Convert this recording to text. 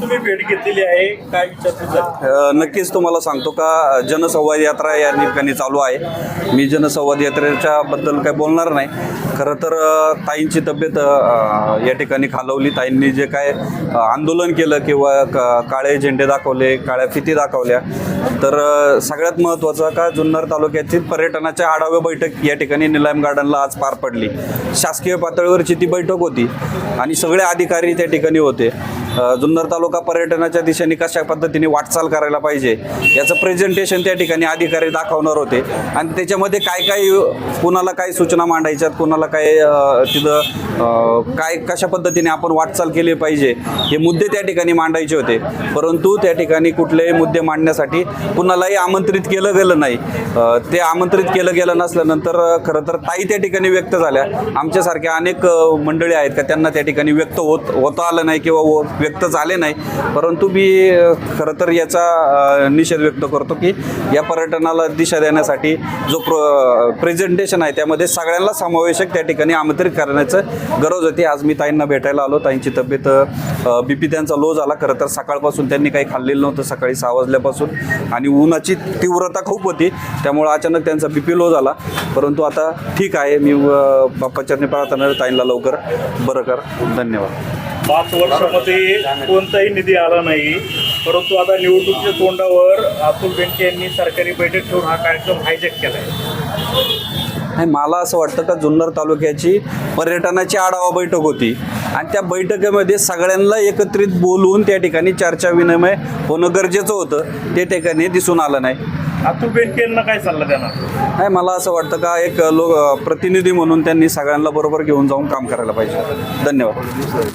तुम्ही भेट घेतलेली आहे काय नक्कीच तुम्हाला सांगतो का जनसंवाद यात्रा या ठिकाणी चालू आहे. मी जनसंवाद यात्रेच्या बद्दल काही बोलणार नाही. खरं तर ताईंची तब्येत या ठिकाणी खालवली. ताईंनी जे काय आंदोलन केलं किंवा काळे झेंडे दाखवले काळ्या फिती दाखवल्या तर सगळ्यात महत्त्वाचं का जुन्नर तालुक्यातील पर्यटनाच्या आढाव्या बैठक या ठिकाणी निलाम गार्डनला आज पार पडली. शासकीय पातळीवरची ती बैठक होती आणि सगळे अधिकारी त्या ठिकाणी होते. जुन्नर तालुका पर्यटनाच्या दिशेने कशा पद्धतीने वाटचाल करायला पाहिजे याचं प्रेझेंटेशन त्या ठिकाणी अधिकारी दाखवणार होते. आणि त्याच्यामध्ये काय काय कुणाला काय सूचना मांडायच्यात कुणाला काय तिथं काय कशा पद्धतीने आपण वाटचाल केली पाहिजे हे मुद्दे त्या ठिकाणी मांडायचे होते. परंतु त्या ठिकाणी कुठलेही मुद्दे मांडण्यासाठी कुणालाही आमंत्रित केलं गेलं नाही. ते आमंत्रित केलं गेलं नसल्यानंतर खरं तर ताई त्या ठिकाणी व्यक्त झाल्या. आमच्यासारख्या अनेक मंडळी आहेत का त्यांना त्या ठिकाणी व्यक्त होत होता आलं नाही किंवा हो- व्यक्त झाले नाही. परंतु मी खरं तर याचा निषेध व्यक्त करतो की या पर्यटनाला दिशा देण्यासाठी जो प्र प्रेझेंटेशन आहे त्यामध्ये सगळ्यांना समावेशक त्या ठिकाणी आमंत्रित करण्याचं गरज होती. आज मी ताईंना भेटायला आलो. ताईंची तब्येत बी पी त्यांचा लो झाला. खरं तर सकाळपासून त्यांनी काही खाल्लेलं नव्हतं सकाळी सहा वाजल्यापासून. आणि उन्हाची तीव्रता खूप होती. त्यामुळं अचानक त्यांचा बी पी लो झाला. परंतु आता ठीक आहे. मी अ, बाप्पाच्या प्रार्थना ताईंना लवकर बरं कर. धन्यवाद. पाच वर्षामध्ये कोणताही निधी आला नाही. परंतु आता निवडणुकीच्या तोंडावर अतुल बेनके यांनी सरकारी बैठक ठेवून हा कार्यक्रम हायजॅक केला आहे नाही मला असं वाटतं का जुन्नर तालुक्याची पर्यटनाची आढावा बैठक होती. आणि त्या बैठकीमध्ये सगळ्यांना एकत्रित बोलवून त्या ठिकाणी चर्चा विनिमय होणं गरजेचं होतं. ते ठिकाणी दिसून आलं नाही. अतुल बेनके यांना काय सल्ला देणार? नाही मला असं वाटतं का एक लो प्रतिनिधी म्हणून त्यांनी सगळ्यांना बरोबर घेऊन जाऊन काम करायला पाहिजे. धन्यवाद.